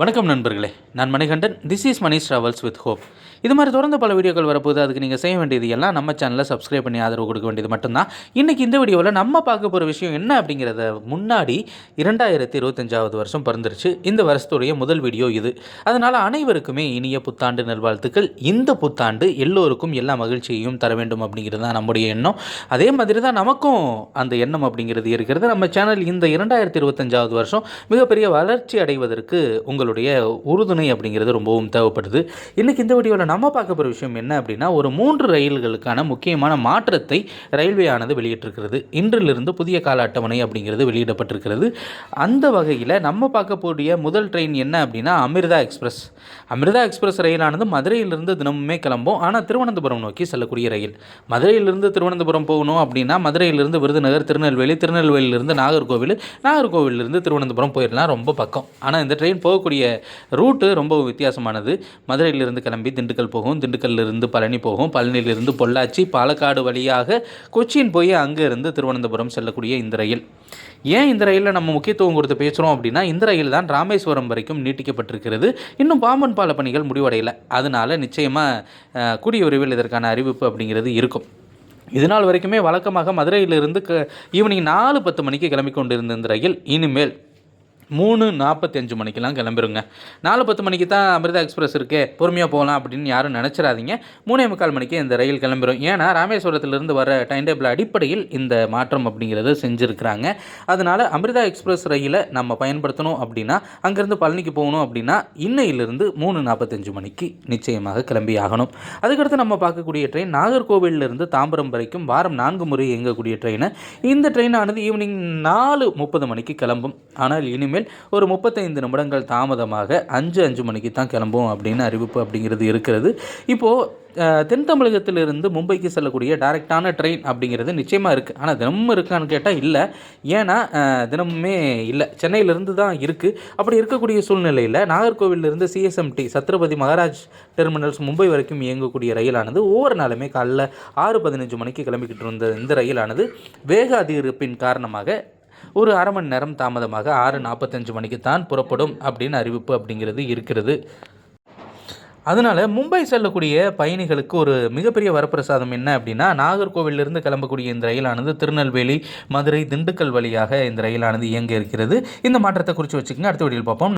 வணக்கம் நண்பர்களே. நான் Manikandan. This is Manish travels with hope இது மாதிரி தொடர்ந்து பல வீடியோக்கள் வரப்போகுது. அதுக்கு நீங்கள் செய்ய வேண்டியது எல்லாம் நம்ம சேனலை சப்ஸ்கிரைப் பண்ணி ஆதரவு கொடுக்க வேண்டியது மட்டும்தான். இன்றைக்கி இந்த வீடியோவில் நம்ம பார்க்க போகிற விஷயம் என்ன அப்படிங்கிறத முன்னாடி இரண்டாயிரத்தி இருபத்தஞ்சாவது வருஷம் பிறந்துருச்சு. இந்த வருஷத்துடைய முதல் வீடியோ இது. அதனால் அனைவருக்குமே இனிய புத்தாண்டு நல்வாழ்த்துக்கள். இந்த புத்தாண்டு எல்லோருக்கும் எல்லா மகிழ்ச்சியையும் தர வேண்டும் அப்படிங்கிறது தான் நம்முடைய எண்ணம். அதே மாதிரி தான் நமக்கும் அந்த எண்ணம் அப்படிங்கிறது இருக்கிறது. நம்ம சேனல் இந்த இரண்டாயிரத்தி இருபத்தஞ்சாவது வருஷம் மிகப்பெரிய வளர்ச்சி அடைவதற்கு உங்களுடைய உறுதுணை அப்படிங்கிறது ரொம்பவும் தேவைப்படுது. இன்றைக்கி இந்த வீடியோவில் நம்ம பார்க்க போகிற விஷயம் என்ன அப்படின்னா ஒரு மூன்று ரயில்களுக்கான முக்கியமான மாற்றத்தை ரயில்வே ஆனது வெளியிட்டிருக்கிறது. இன்றிலிருந்து புதிய கால அட்டவணை அப்படிங்கிறது வெளியிடப்பட்டிருக்கிறது. அந்த வகையில் நம்ம பார்க்கக்கூடிய முதல் ட்ரெயின் என்ன அப்படின்னா அமிர்தா எக்ஸ்பிரஸ். அமிர்தா எக்ஸ்பிரஸ் ரயிலானது மதுரையிலிருந்து தினமுமே கிளம்பும். ஆனால் திருவனந்தபுரம் நோக்கி செல்லக்கூடிய ரயில். மதுரையிலிருந்து திருவனந்தபுரம் போகணும் அப்படின்னா மதுரையிலிருந்து விருதுநகர் திருநெல்வேலி திருநெல்வேலியிலிருந்து நாகர்கோவில் நாகர்கோவிலிருந்து திருவனந்தபுரம் போயிடலாம் ரொம்ப பக்கம். ஆனால் இந்த ட்ரெயின் போகக்கூடிய ரூட்டு ரொம்ப வித்தியாசமானது. மதுரையிலிருந்து கிளம்பி திண்டுக்கல் போகும். திண்டுக்கல்லிருந்து பழனி போகும். பழனியிலிருந்து பொள்ளாச்சி பாலக்காடு வழியாக கொச்சின் போய் அங்கே இருந்து திருவனந்தபுரம் செல்லக்கூடிய இந்த ரயில். ஏன் இந்த ரயிலில் நம்ம முக்கியத்துவம் கொடுத்து பேசுகிறோம் அப்படின்னா இந்த ரயில் தான் ராமேஸ்வரம் வரைக்கும் நீட்டிக்கப்பட்டிருக்கிறது. இன்னும் பாம்பன் பால பணிகள் முடிவடையலை. அதனால் நிச்சயமாக கூடிய விரைவில் இதற்கான அறிவிப்பு அப்படிங்கிறது இருக்கும். இது நாள் வரைக்குமே வழக்கமாக மதுரையிலிருந்து க ஈவினிங் நாலு பத்து மணிக்கு கிளம்பி கொண்டிருந்த இந்த ரயில் இனிமேல் மூணு நாற்பத்தஞ்சு மணிக்கெலாம் கிளம்பிருங்க. நாலு பத்து மணிக்கு தான் அமிர்தா எக்ஸ்பிரஸ் இருக்கே. பொறுமையாக போகலாம் அப்படின்னு யாரும் நினச்சிடாதீங்க. மூணே முக்கால் மணிக்கு இந்த ரயில் கிளம்பிடும் ஏன்னா ராமேஸ்வரத்திலிருந்து வர டைம் டேபிள் அடிப்படையில் இந்த மாற்றம் அப்படிங்கிறத செஞ்சுருக்கிறாங்க. அதனால் அமிர்தா எக்ஸ்பிரஸ் ரயிலை நம்ம பயன்படுத்தணும் அப்படின்னா அங்கேருந்து பழனிக்கு போகணும் அப்படின்னா இன்னையிலிருந்து மூணு நாற்பத்தஞ்சு மணிக்கு நிச்சயமாக கிளம்பி ஆகணும். அதுக்கடுத்து நம்ம பார்க்கக்கூடிய ட்ரெயின் நாகர்கோவிலிருந்து தாம்பரம் வரைக்கும் வாரம் நான்கு முறை இயங்கக்கூடிய ட்ரெயினை இந்த ட்ரெயினானது ஈவினிங் நாலு முப்பது மணிக்கு கிளம்பும். ஆனால் இனிமேல் இனிமேல் ஒரு முப்பத்தைந்து நிமிடங்கள் தாமதமாக அஞ்சு அஞ்சு மணிக்கு தான் கிளம்பும் அப்படின்னு அறிவிப்பு அப்படிங்கிறது இருக்கிறது. இப்போது தென் தமிழகத்திலிருந்து மும்பைக்கு செல்லக்கூடிய டைரெக்டான ட்ரெயின் அப்படிங்கிறது நிச்சயமாக இருக்குது ஆனால் தினமும் இருக்கான்னு கேட்டால் இல்லை. ஏன்னா தினமுமே இல்லை. சென்னையிலேருந்து தான் இருக்குது அப்படி இருக்கக்கூடிய சூழ்நிலையில் நாகர்கோவிலிருந்து சிஎஸ்எம்டி சத்ரபதி மகாராஜ் டெர்மினல்ஸ் மும்பை வரைக்கும் இயங்கக்கூடிய ரயிலானது ஒவ்வொரு நாளுமே காலைல ஆறு பதினஞ்சு மணிக்கு கிளம்பிக்கிட்டு இருந்த இந்த ரயிலானது வேக அதிகரிப்பின் காரணமாக ஒரு அரை மணி நேரம் தாமதமாக ஆறு நாற்பத்தஞ்சு மணிக்கு தான் புறப்படும் அப்படின்னு அறிவிப்பு அப்படிங்கிறது இருக்கிறது. அதனால் மும்பை செல்லக்கூடிய பயணிகளுக்கு ஒரு மிகப்பெரிய வரப்பிரசாதம் என்ன அப்படின்னா நாகர்கோவிலிருந்து கிளம்பக்கூடிய இந்த ரயிலானது திருநெல்வேலி மதுரை திண்டுக்கல் வழியாக இந்த ரயிலானது இயங்க இருக்கிறது. இந்த மாற்றத்தை குறித்து வச்சுக்கோங்க. அடுத்த வீடியோவில் பார்ப்போம்.